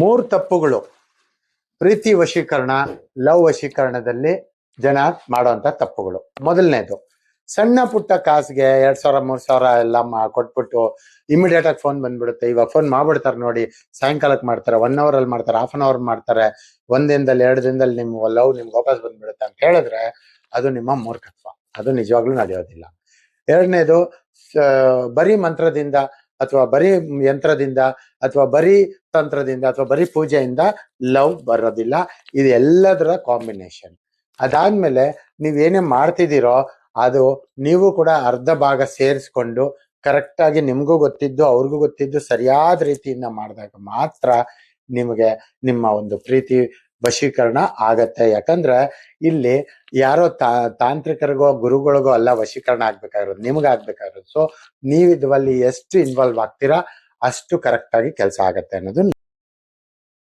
ಮೂರು ತಪ್ಪುಗಳು. ಪ್ರೀತಿ ವಶೀಕರಣ, ಲವ್ ವಶೀಕರಣದಲ್ಲಿ ಜನ ಮಾಡುವಂತ ತಪ್ಪುಗಳು. ಮೊದಲನೇದು, ಸಣ್ಣ ಪುಟ್ಟ ಕಾಸ್ಗೆ ಎರಡ್ ಸಾವಿರ, ಮೂರ್ ಸಾವಿರ ಎಲ್ಲ ಕೊಟ್ಬಿಟ್ಟು ಇಮಿಡಿಯೇಟ್ ಆಗಿ ಫೋನ್ ಬಂದ್ಬಿಡುತ್ತೆ. ಇವಾಗ ಫೋನ್ ಮಾಡ್ಬಿಡ್ತಾರೆ ನೋಡಿ, ಸಾಯಂಕಾಲಕ್ಕೆ ಮಾಡ್ತಾರೆ ಒನ್ ಅವರ್ ಅಲ್ಲಿ ಮಾಡ್ತಾರೆ ಹಾಫ್ ಅನ್ ಅವರ್ ಮಾಡ್ತಾರೆ, ಒಂದ್ ದಿನದಲ್ಲಿ, ಎರಡು ದಿನದಲ್ಲಿ ನಿಮ್ ಲವ್ ನಿಮ್ಗೆ ವಾಪಸ್ ಬಂದ್ಬಿಡುತ್ತೆ ಅಂತ ಹೇಳಿದ್ರೆ ಅದು ನಿಮ್ಮ ಮೂರ್ಖತ್ವ. ಅದು ನಿಜವಾಗ್ಲೂ ನಡೆಯೋದಿಲ್ಲ. ಎರಡನೇದು ಬರೀ ಮಂತ್ರದಿಂದ ಅಥವಾ ಬರೀ ಯಂತ್ರದಿಂದ ಅಥವಾ ಬರೀ ತಂತ್ರದಿಂದ ಅಥವಾ ಬರೀ ಪೂಜೆಯಿಂದ ಲವ್ ಬರೋದಿಲ್ಲ. ಇದು ಎಲ್ಲದರ ಕಾಂಬಿನೇಷನ್ ಅದಾದ್ಮೇಲೆ ನೀವೇನೇ ಮಾಡ್ತಿದ್ದೀರೋ ಅದು ನೀವು ಕೂಡ ಅರ್ಧ ಭಾಗ ಸೇರಿಸ್ಕೊಂಡು ಕರೆಕ್ಟಾಗಿ ನಿಮ್ಗೂ ಗೊತ್ತಿದ್ದು, ಅವ್ರಿಗೂ ಗೊತ್ತಿದ್ದು, ಸರಿಯಾದ ರೀತಿಯಿಂದ ಮಾಡಿದಾಗ ಮಾತ್ರ ನಿಮಗೆ ನಿಮ್ಮ ಒಂದು ಪ್ರೀತಿ ವಶೀಕರಣ ಆಗತ್ತೆ. ಯಾಕಂದ್ರೆ ಇಲ್ಲಿ ಯಾರೋ ತಾ, ತಾಂತ್ರಿಕರಿಗೋ, ಗುರುಗಳಿಗೋ ಅಲ್ಲ ವಶೀಕರಣ ಆಗ್ಬೇಕಾಗಿರೋದು ನಿಮ್ಗಾಗ್ಬೇಕಾಗಿರೋದು ಸೊ ನೀವು ಇದ್ರಲ್ಲಿ ಎಷ್ಟು ಇನ್ವಾಲ್ವ್ ಆಗ್ತೀರಾ, ಅಷ್ಟು ಕರೆಕ್ಟ್ ಆಗಿ ಕೆಲಸ ಆಗತ್ತೆ ಅನ್ನೋದು